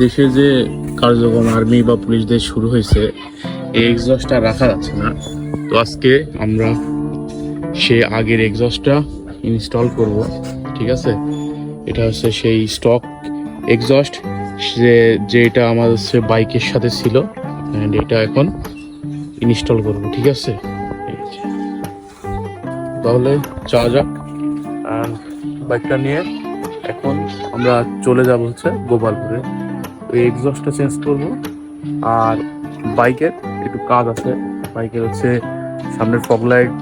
দেশে যে কার্যক্রম আর্মি বা পুলিশদের শুরু হয়েছে, এই এক্সস্টটা রাখা যাচ্ছে না। তো আজকে আমরা সে আগের এক্সস্টটা ইনস্টল করব, ঠিক আছে? এটা হচ্ছে সেই স্টক এক্সস্ট যে যেটা আমাদের বাইকের সাথে ছিল অ্যান্ড এটা এখন ইনস্টল করব, ঠিক আছে? তাহলে যাওয়া যাক। বাইকটা নিয়ে এখন আমরা চলে যাব হচ্ছে গোপালপুরে। ওই এক্সস্টটা চেঞ্জ করব। আর বাইকের একটু কাজ আছে। বাইকের হচ্ছে সামনের ফগ লাইট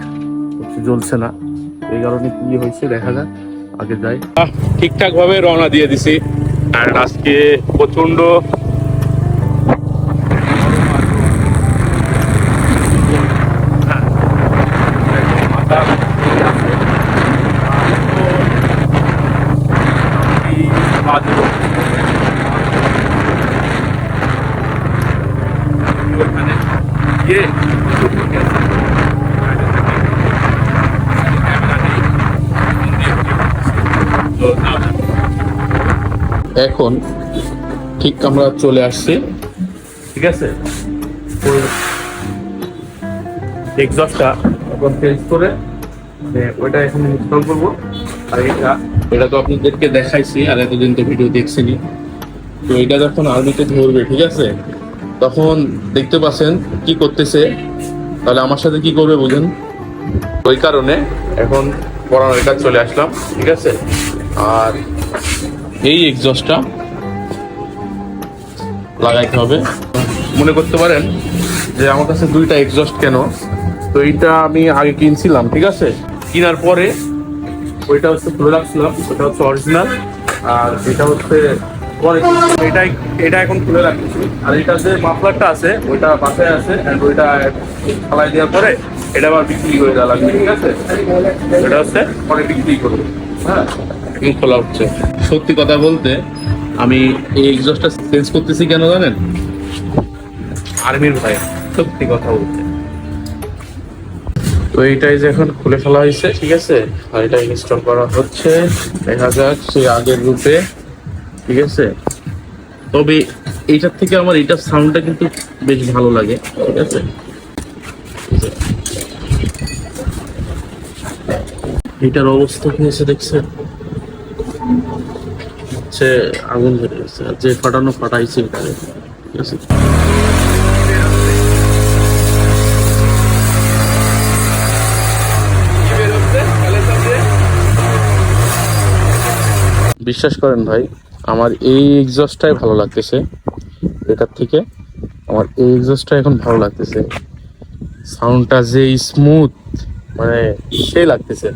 হচ্ছে জ্বলছে না। এই কারণে কি হয়েছে দেখা যাক, আগে যাই। ঠিকঠাক ভাবে রওনা দিয়ে দিছি। আর আজকে প্রচণ্ড এখন ঠিক আমরা চলে আসছি। ঠিক আছে? এক্সস্টটা এখন চেঞ্জ করে মানে ওইটা এখন ইনস্টল করব। আর এটা এটা তো আপনাদেরকে দেখাইছি আর এতদিন তো ভিডিও দেখছেনি। তো এটা যখন আর্মিতে ধরবে ঠিক আছে? তখন দেখতে পাচ্ছেন কি করতেছে। তাহলে আমার সাথে কি করবে বুঝেন? ওই কারণে এখন পড়ানোর এটা চলে আসলাম ঠিক আছে? আর এই এক্সস্টটা লাগাইতে হবে। মনে করতে পারেন যে আমার কাছে দুইটা এক্সস্ট কেন? তো এইটা আমি আগে কিনছিলাম, ঠিক আছে? কেনার পরে ওইটা হচ্ছে প্রোডাক্ট রাখছিলাম ওটা হচ্ছে অরিজিনাল আর এটা হচ্ছে এটা এখন খুলে আর এটা যে মাফলারটা আছে ওইটা বাসায় আছে অ্যান্ড ওইটা ফালাই দেওয়ার পরে এটা আবার বিক্রি করে দেওয়া লাগবে ঠিক আছে? এটা হচ্ছে পরে বিক্রি করব হ্যাঁ? খোলা হচ্ছে। সত্যি কথা বলতে আমি এই এক্সস্টটা চেঞ্জ করতেছি কেন জানেন? আর্মির ভাই সত্যি কথা বলতে। তো এইটাই যে এখন খুলে ফেলা হয়েছে ঠিক আছে? আর এটা ইনস্টল করা হচ্ছে। দেখা যাক সেই আগের রূপে ঠিক আছে? তবে এইটার থেকে আমার এইটার সাউন্ডটা কিন্তু বেশ ভালো লাগে, ঠিক আছে? এটার অবস্থা কি হয়েছে দেখছেন? হচ্ছে আগুন ধরে গেছে যে ফাটানো ফাটাইছে এটারে ঠিক আছে? বিশ্বাস করেন ভাই আমার এই এক্সস্টটাই ভালো লাগতেছে। এটার থেকে আমার এই এক্সস্টটা এখন ভালো লাগতেছে। সাউন্ডটা যে স্মুথ মানে সেই লাগতেছে।